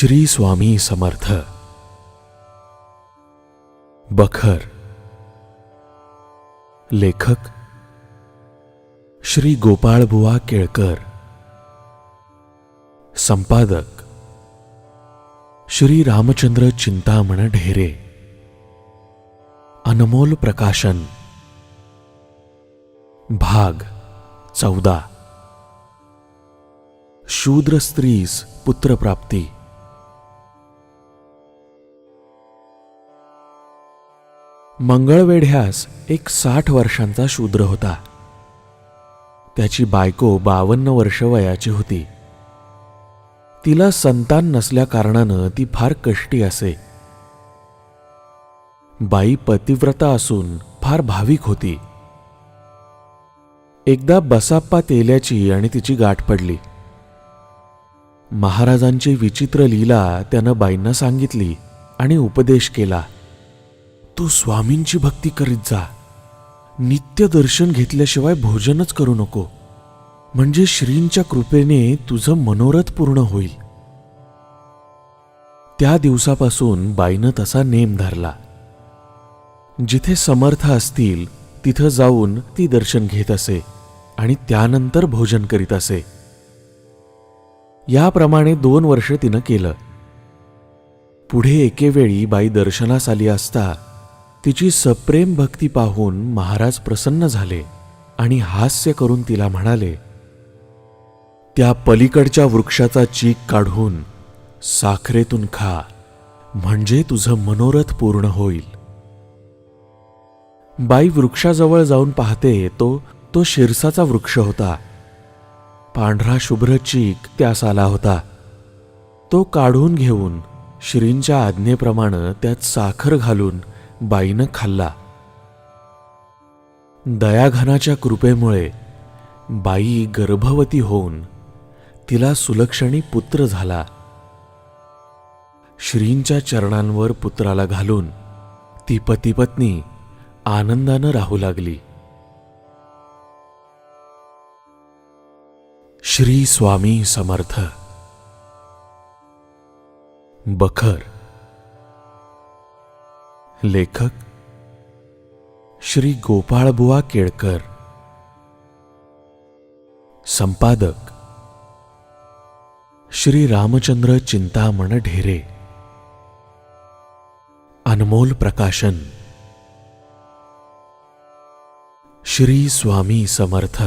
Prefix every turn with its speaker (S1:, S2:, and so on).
S1: श्री स्वामी समर्थ। बखर। लेखक। श्री गोपाळबुवा केळकर। संपादक। श्री रामचंद्र चिंतामण ढेरे। अनमोल प्रकाशन। भाग चौदा। शूद्र स्त्रीस पुत्रप्राप्ती। मंगळवेढ्यास एक साठ वर्षांचा शूद्र होता. त्याची बायको बावन्न वर्ष वयाची होती. तिला संतान नसल्या कारणानं ती फार कष्टी असे. बाई पतिव्रता असून फार भाविक होती. एकदा बसाप्पा तेल्याची आणि तिची गाठ पडली. महाराजांची विचित्र लीला त्यानं बाईंना सांगितली आणि उपदेश केला. तू स्वामींची भक्ती करीत जा. नित्य दर्शन घेतल्याशिवाय भोजनच करू नको. म्हणजे श्रींच्या कृपेने तुझं मनोरथ पूर्ण होईल. त्या दिवसापासून बाईनं तसा नेम धरला. जिथे समर्थ असतील तिथं जाऊन ती दर्शन घेत असे आणि त्यानंतर भोजन करीत असे. याप्रमाणे दोन वर्ष तिनं केलं. पुढे एकेवेळी बाई दर्शनास आली असता तिची सप्रेम भक्ती पाहून महाराज प्रसन्न झाले आणि हास्य करून तिला म्हणाले त्या पलीकडच्या वृक्षाचा चीक काढून साखरेतून खा म्हणजे तुझं मनोरथ पूर्ण होईल. बाई वृक्षाजवळ जाऊन पाहते तो तो शिरसाचा वृक्ष होता. पांढरा शुभ्र चीक त्यास आला होता. तो काढून घेऊन श्रींच्या आज्ञेप्रमाणे त्यात साखर घालून बाईनं खाल्ला. दयाघनाच्या कृपेमुळे बाई गर्भवती होऊन तिला सुलक्षणी पुत्र झाला. श्रींच्या चरणांवर पुत्राला घालून ती पतीपत्नी आनंदानं राहू लागली. श्री स्वामी समर्थ. बखर लेखक श्री गोपाळबुवा केळकर. संपादक श्री रामचंद्र चिंतामण ढेरे. अनमोल प्रकाशन श्री स्वामी समर्थ.